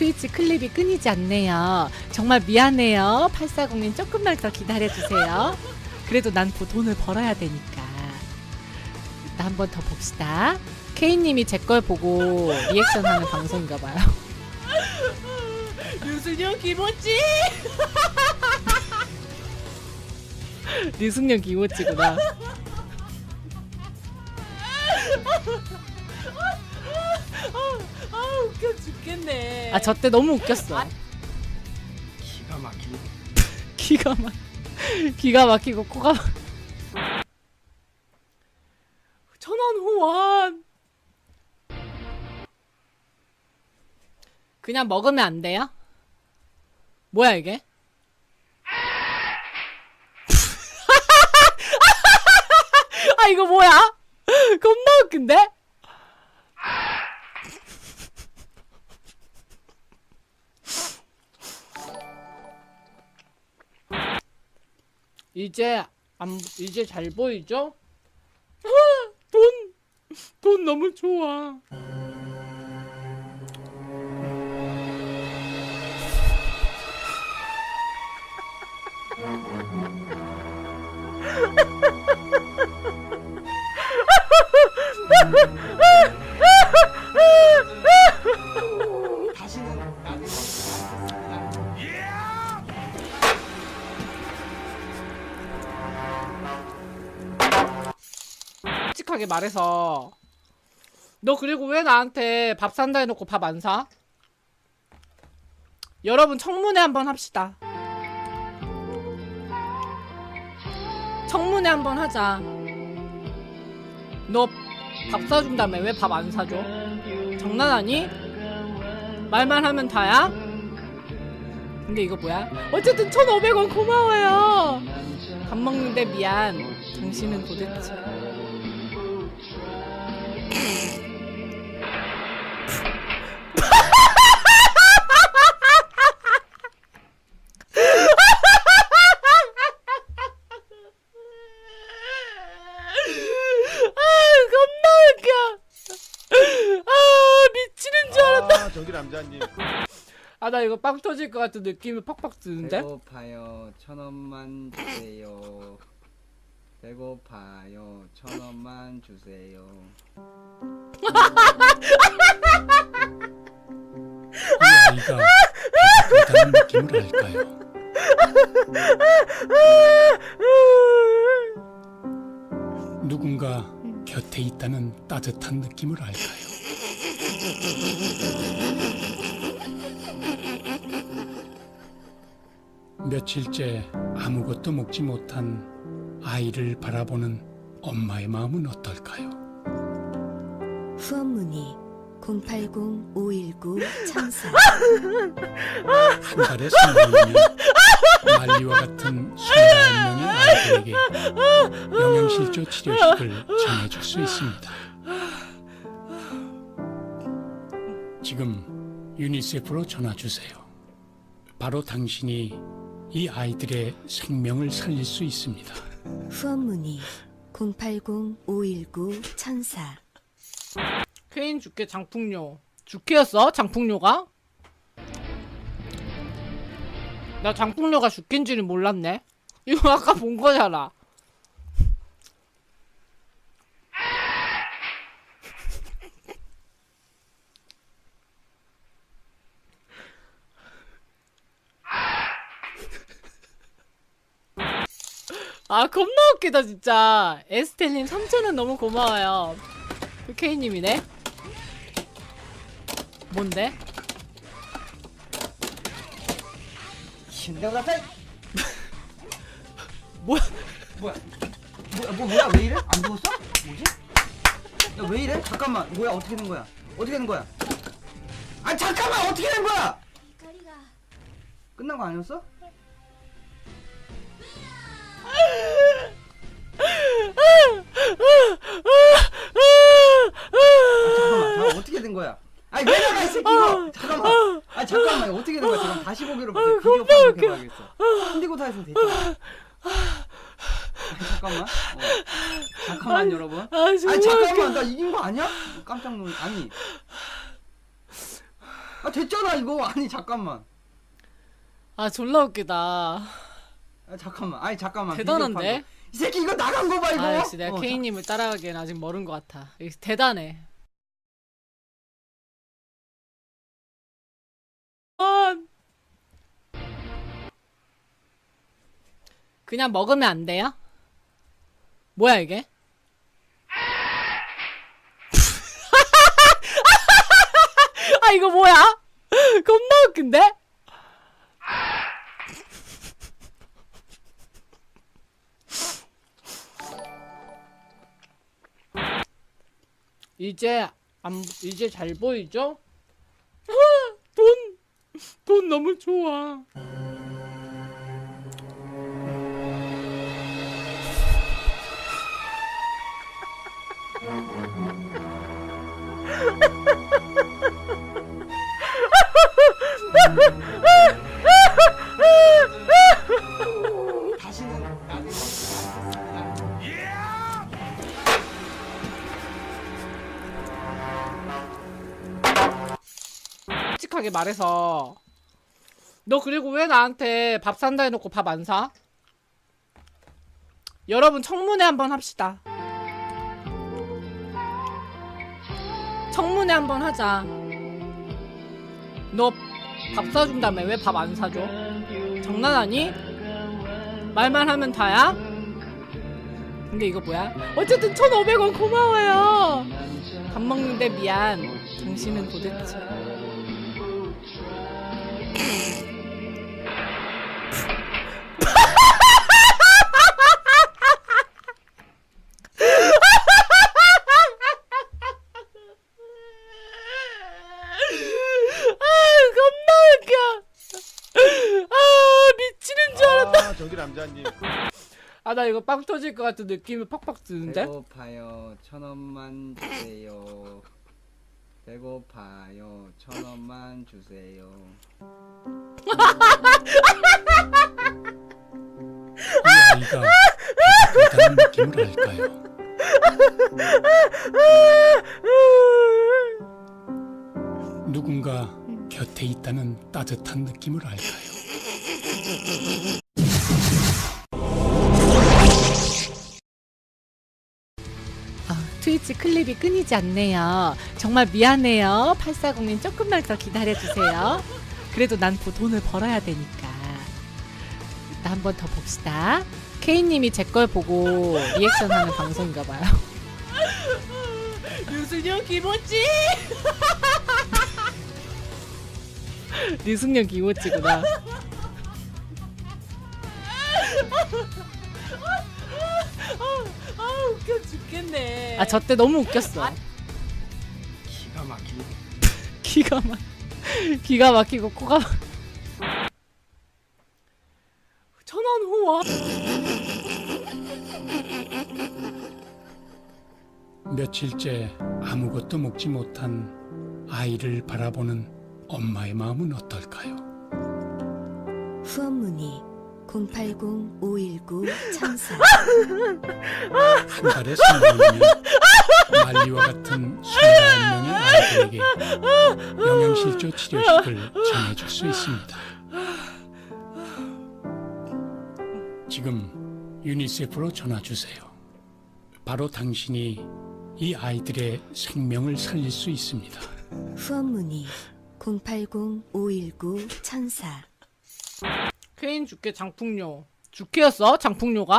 트위치 클립이 끊이지 않네요. 정말 미안해요. 840님 조금만 더 기다려주세요. 그래도 난또 돈을 벌어야 되니까. 일단 한번 더 봅시다. K님이 제 걸 보고 리액션 하는 방송인가봐요. 유승용 기모찌! 유승용 기모찌구나. 아 웃겨 죽겠네. 아, 저 때 너무 웃겼어. 기가 막히네. 기가 막 기가 막히고 코가 막- 천원 후원. 그냥 먹으면 안 돼요? 뭐야 이게? 아 이거 뭐야? 겁나 웃긴데? 이제 안 이제 잘 보이죠? 돈! 돈 너무 좋아. 솔직하게 말해서 너 그리고 왜 나한테 밥 산다 해놓고 밥 안 사? 여러분 청문회 한번 합시다. 청문회 한번 하자. 너 밥 사준다며 왜 밥 안 사줘? 장난하니? 말만 하면 다야? 근데 이거 뭐야? 어쨌든 1,500원 고마워요. 밥 먹는데 미안. 당신은 도대체. 아, 웃겨. 아. 아 아, 나 이거 빵 터질 것 같은 느낌이 팍팍 드는데? 배고파요. 천 원만 주세요. 배고파요. 천 원만 주세요. 누군가 곁에 있다는 따뜻한 느낌을 알까요? 며칠째 아무것도 먹지 못한 아이를 바라보는 엄마의 마음은 어떨까요? 후원 문의 080-519-1004 한 달에 3만이면 말리와 같은 29명의 아이들에게 영양실조 치료식을 전해줄 수 있습니다. 지금 유니세프로 전화 주세요. 바로 당신이 이 아이들의 생명을 살릴 수 있습니다. 후원 문의 080-519-1004 케인 주께 장풍료. 주케였어? 장풍료가? 나 장풍료가 주케인지는 몰랐네. 이거 아까 본 거잖아. 아 겁나 웃기다 진짜 에스텔님 3천원 너무 고마워요 그 케이님이네 뭔데? 신데올라 짤! 뭐야 뭐야? 뭐야? 뭐 뭐야? 왜 이래? 안 죽었어? 뭐지? 야 왜 이래? 잠깐만. 뭐야? 어떻게 된 거야? 어떻게 된 거야? 아 잠깐만 어떻게 된 거야? 끝난 거 아니었어? 아, 잠깐만, 잠깐 어떻게 된 거야? 아니 왜 나가 이 새끼 이거 잠깐만. 아 잠깐만. 어떻게 된 거야? 잠깐 다시 보기로 볼게 비디오 판독해봐야겠어. 핸디고타에서 됐잖아. 아니, 잠깐만. 어. 잠깐만 여러분. 아 아니 정말 잠깐만. 웃겨 나 이긴 거 아니야? 깜짝 놀 아니. 아 됐잖아 이거. 아니 잠깐만. 아 졸라 웃기다. 아 잠깐만 아니 잠깐만 대단한데? 이 새끼 이거 나간 거 봐 이거 아 역시 내가 어, 케이님을 따라가기엔 아직 멀은 것 같아. 대단해. 아. 그냥 먹으면 안 돼요? 뭐야 이게? 아 이거 뭐야? 겁나 웃긴데? 이제 안 이제 잘 보이죠? 아, 돈, 돈 너무 좋아. 솔직하게 말해서 너 그리고 왜 나한테 밥 산다 해놓고 밥 안 사? 여러분 청문회 한번 합시다. 청문회 한번 하자. 너 밥 사준다며 왜 밥 안 사줘? 장난하니? 말만 하면 다야? 근데 이거 뭐야? 어쨌든 1,500원 고마워요. 밥 먹는데 미안. 당신은 도대체. 아, 웃겨. 아, 미치는 줄 알았다. 아. 아, 나 이거 빵 터질 것 같은 느낌이 팍팍 드는데? 배고파요 천 원만 주세요 배고파요 천 원만 주세요? 누군가 곁에 있다는 따뜻한 느낌을 알까요? 아, 트위치 클립이 끊이지 않네요. 정말 미안해요. 840님 조금만 더 기다려주세요. 그래도 난그 돈을 벌어야 되니까. 일단 한번 더 봅시다. K님이 제 걸 보고 리액션 하는 방송인가 봐요. 유승용 기모찌! 유승용 기모찌구나. 죽겠네. 아, 저 때 너무 웃겼어. 기가 막히네 기가 막 기가 막히고 코가 막- 천원 후원. 며칠째 아무것도 먹지 못한 아이를 바라보는 엄마의 마음은 어떨까요? 후원 문의 080-519-1004한 달에 3번이면 말리와 같은 29명의 아이들에게 영양실조 치료식을 전해줄 수 있습니다. 지금 유니세프로 전화주세요. 바로 당신이 이 아이들의 생명을 살릴 수 있습니다. 후원 문의 080-519-1004 케인 주께 장풍료 주케였어 장풍료가